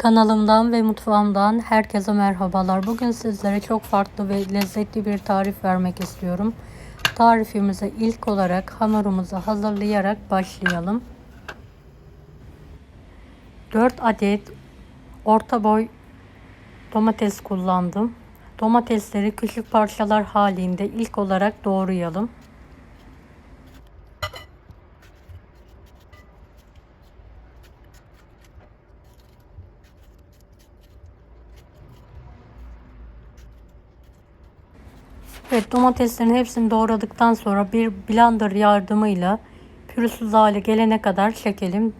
Kanalımdan ve mutfağımdan herkese merhabalar. Bugün sizlere çok farklı ve lezzetli bir tarif vermek istiyorum. Tarifimize ilk olarak hamurumuzu hazırlayarak başlayalım. 4 adet orta boy domates kullandım. Domatesleri küçük parçalar halinde ilk olarak doğrayalım. Evet domateslerin hepsini doğradıktan sonra bir blender yardımıyla pürüzsüz hale gelene kadar çekelim.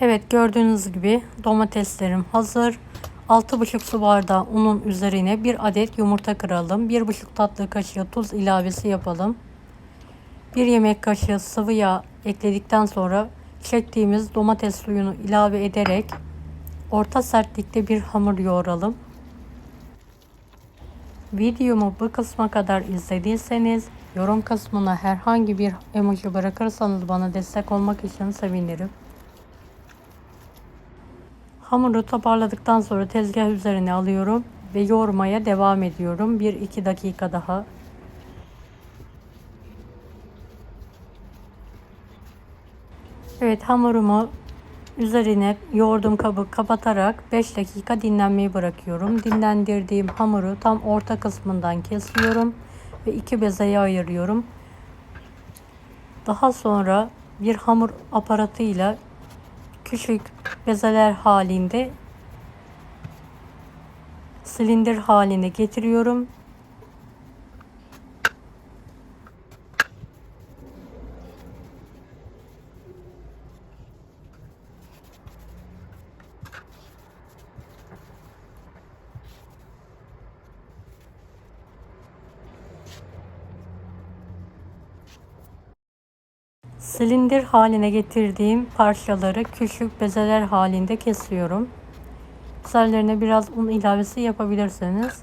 Evet gördüğünüz gibi domateslerim hazır. 6,5 su bardağı unun üzerine bir adet yumurta kıralım. 1,5 tatlı kaşığı tuz ilavesi yapalım. 1 yemek kaşığı sıvı yağ ekledikten sonra çektiğimiz domates suyunu ilave ederek orta sertlikte bir hamur yoğuralım. Videomu bu kısma kadar izlediyseniz yorum kısmına herhangi bir emoji bırakırsanız bana destek olmak için sevinirim. Hamuru toparladıktan sonra tezgah üzerine alıyorum ve yoğurmaya devam ediyorum. 1-2 dakika daha. Evet hamurumu üzerine yoğurdum kabı kapatarak 5 dakika dinlenmeyi bırakıyorum. Dinlendirdiğim hamuru tam orta kısmından kesiyorum ve iki bezeye ayırıyorum. Daha sonra bir hamur aparatıyla küçük bezeler halinde silindir haline getiriyorum. Silindir haline getirdiğim parçaları küçük bezeler halinde kesiyorum. Üzerlerine biraz un ilavesi yapabilirsiniz.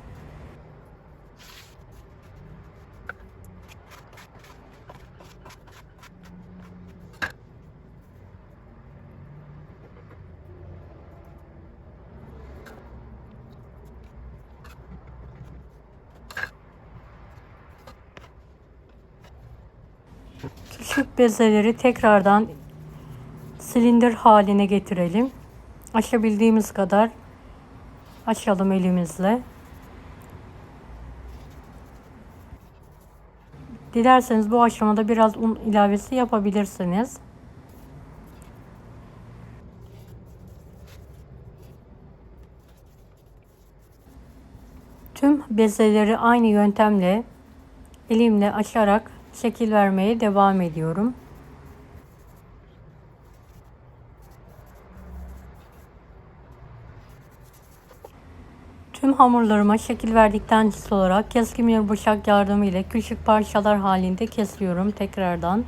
Küçük bezeleri tekrardan silindir haline getirelim. Açabildiğimiz kadar açalım elimizle. Dilerseniz bu aşamada biraz un ilavesi yapabilirsiniz. Tüm bezeleri aynı yöntemle elimle açarak şekil vermeye devam ediyorum. Tüm hamurlarıma şekil verdikten sonra keskin bir bıçak yardımıyla küçük parçalar halinde kesiyorum tekrardan.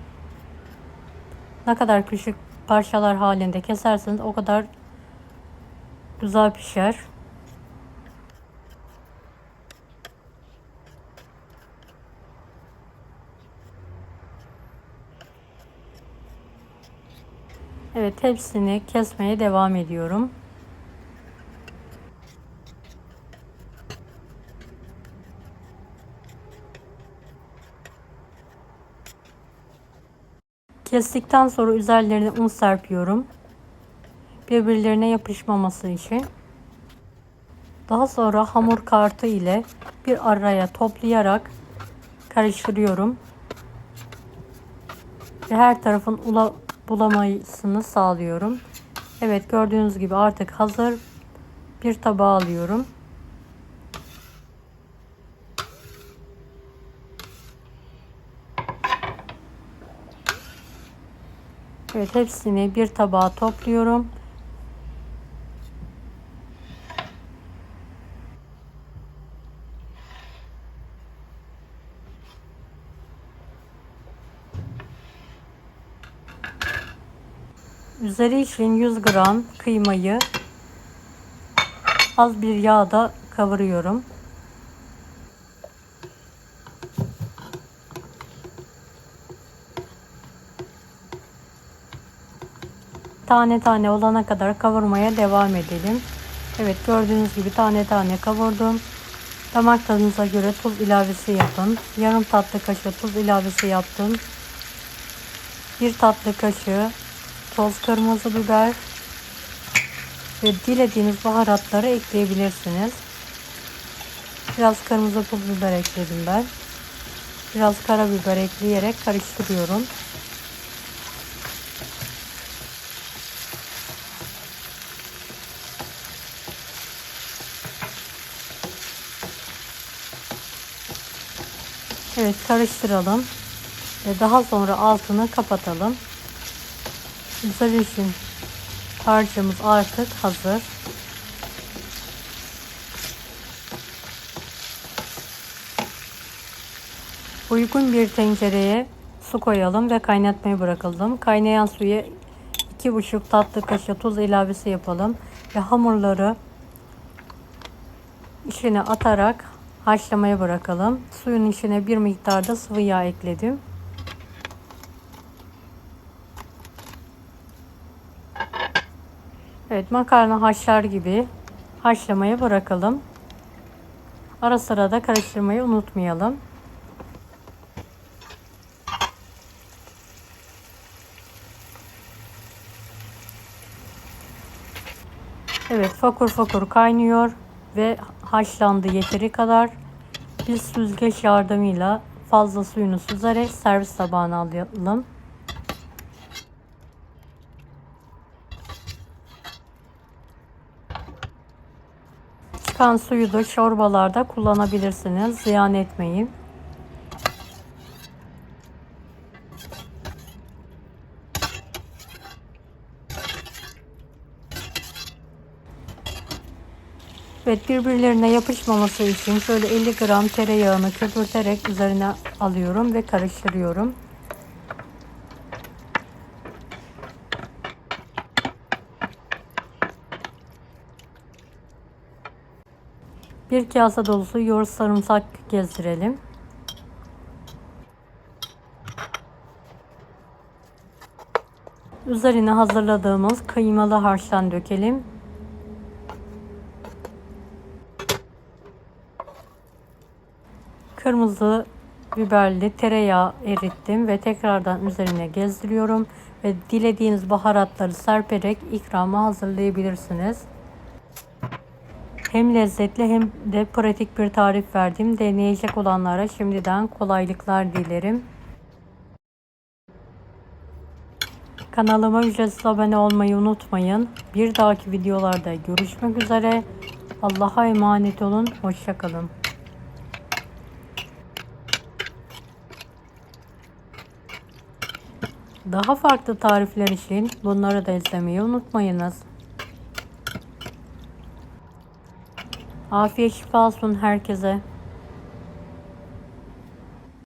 Ne kadar küçük parçalar halinde keserseniz o kadar güzel pişer. Evet hepsini kesmeye devam ediyorum. Kestikten sonra üzerlerine un serpiyorum. Birbirlerine yapışmaması için. Daha sonra hamur kartı ile bir araya toplayarak karıştırıyorum. Ve her tarafın ula bulamasını sağlıyorum. Evet gördüğünüz gibi artık hazır. Bir tabağa alıyorum. Evet hepsini bir tabağa topluyorum. Üzeri için 100 gram kıymayı az bir yağda kavuruyorum. tane tane olana kadar kavurmaya devam edelim. Evet gördüğünüz gibi tane tane kavurdum. Damak tadınıza göre tuz ilavesi yapın. Yarım tatlı kaşığı tuz ilavesi yaptım. Bir tatlı kaşığı toz kırmızı biber ve dilediğiniz baharatları ekleyebilirsiniz. Biraz kırmızı pul biber ekledim ben. Biraz karabiber ekleyerek karıştırıyorum. Evet karıştıralım. Ve daha sonra altını kapatalım. İçin harcımız artık hazır. Uygun bir tencereye su koyalım ve kaynatmaya bırakalım. Kaynayan suya 2,5 tatlı kaşığı tuz ilavesi yapalım ve hamurları içine atarak haşlamaya bırakalım. Suyun içine bir miktar da sıvı yağ ekledim. Evet makarna haşlar gibi haşlamaya bırakalım. Ara sıra da karıştırmayı unutmayalım. Evet fokur fokur kaynıyor ve haşlandı yeteri kadar. Biz süzgeç yardımıyla fazla suyunu süzerek servis tabağına alalım. Çıkan suyu da çorbalarda kullanabilirsiniz. Ziyan etmeyin. Evet birbirlerine yapışmaması için şöyle 50 gram tereyağını köpürterek üzerine alıyorum ve karıştırıyorum. Bir kase dolusu yoğurt sarımsak gezdirelim. Üzerine hazırladığımız kıymalı harçtan dökelim. Kırmızı biberli tereyağı erittim ve tekrardan üzerine gezdiriyorum ve dilediğiniz baharatları serperek ikramı hazırlayabilirsiniz. Hem lezzetli hem de pratik bir tarif verdim. Deneyecek olanlara şimdiden kolaylıklar dilerim. Kanalıma ücretsiz abone olmayı unutmayın. Bir dahaki videolarda görüşmek üzere. Allah'a emanet olun. Hoşçakalın. Daha farklı tarifler için bunları da izlemeyi unutmayınız. Afiyet şifa olsun herkese.